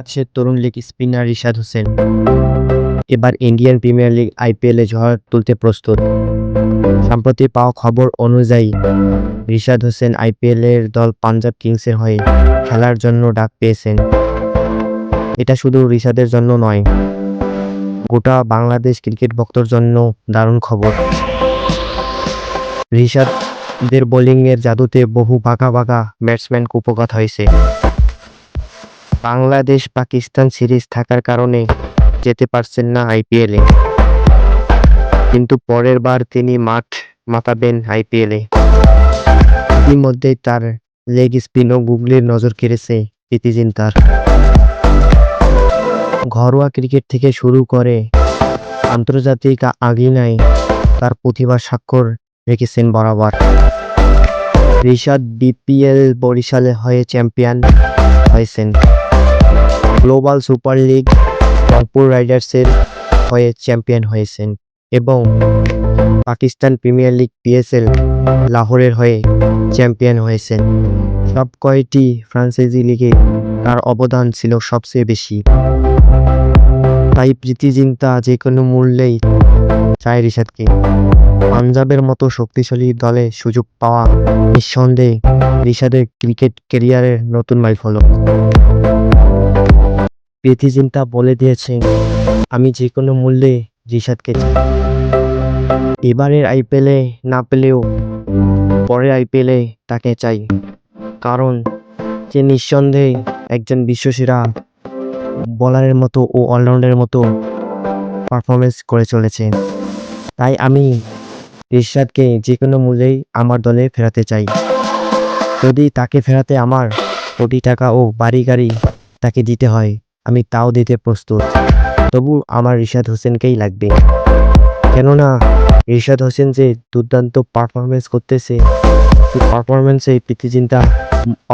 আছে তরুণ leg spinner Rishad Hossain. এবার ইন্ডিয়ান প্রিমিয়ার লিগ আইপিএলে ঝড় তুলতে প্রস্তুত। সম্প্রতি পাওয়া খবর অনুযায়ী, রিশাদ হোসেন আইপিএলের দল পাঞ্জাব কিংসের হয়ে খেলার জন্য ডাক পেয়েছেন। এটা শুধু রিশাদের জন্য নয়, গোটা বাংলাদেশ ক্রিকেট ভক্তর জন্য দারুণ খবর। রিশাদের বোলিংয়ের জাদুতে বহু বাঁকা বাঁকা ব্যাটসম্যান কুপকাত হয়েছে। বাংলাদেশ পাকিস্তান সিরিজ থাকার কারণে যেতে পারছেন না আইপিএলে। কিন্তু পরের বার তিনি মাঠ মাতাবেন আইপিএলে। ইতিমধ্যেই তার লেগ স্পিন ও গুগলির নজর কেড়েছে প্রীতি জিন্তার ঘরোয়া ক্রিকেট থেকে শুরু করে আন্তর্জাতিক আঙিনায় তার প্রতিভার স্বাক্ষর রেখেছেন বরাবর। ঋষাদ বিপিএল বরিশালে হয়ে চ্যাম্পিয়ন হয়েছেন। গ্লোবাল সুপার লিগ রংপুর রাইডার্সের হয়ে চ্যাম্পিয়ন হয়েছেন এবং পাকিস্তান প্রিমিয়ার লিগ পিএসএল লাহোরের হয়ে চ্যাম্পিয়ন হয়েছেন। সব কয়টি ফ্রাঞ্চাইজি লিগে তার অবদান ছিল সবচেয়ে বেশি। তাই প্রীতি জিন্তা যে কোনো মূল্যেই চায় রিশাদকে পাঞ্জাবের মতো শক্তিশালী দলে সুযোগ পাওয়া নিঃসন্দেহে রিশাদের ক্রিকেট কেরিয়ারের নতুন মাইলফলক। প্রীতি বলে দিয়েছে, আমি যে কোনো মূল্যে রিশাদকে চাই। এবারের আইপিএলে না পেলেও পরের আইপিএলে তাকে চাই। কারণ সে নিঃসন্দেহে একজন বিশ্বসেরা বলারের মতো ও অলরাউন্ডারের মতো পারফরমেন্স করে চলেছে। তাই আমি রিশাদকে যে কোনো মূল্যেই আমার দলে ফেরাতে চাই। যদি তাকে ফেরাতে আমার কোটি টাকা ও বাড়ি গাড়ি তাকে দিতে হয় আমি তাও দিতে প্রস্তুত। তবু আমার রিশাদ হোসেনকেই লাগবে। কেননা রিশাদ হোসেন যে দুর্দান্ত পারফরমেন্স করতেছে সেই পারফরমেন্সে প্রীতিচিন্তা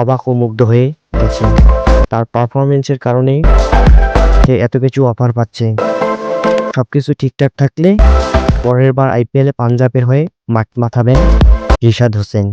অবাক ও মুগ্ধ হয়ে গেছে। তার পারফরমেন্সের কারণে সে এত কিছু অফার পাচ্ছে। সব কিছু ঠিকঠাক থাকলে পরের বার আইপিএলে পাঞ্জাবের হয়ে মাঠ মাথাবেন রিশাদ হোসেন।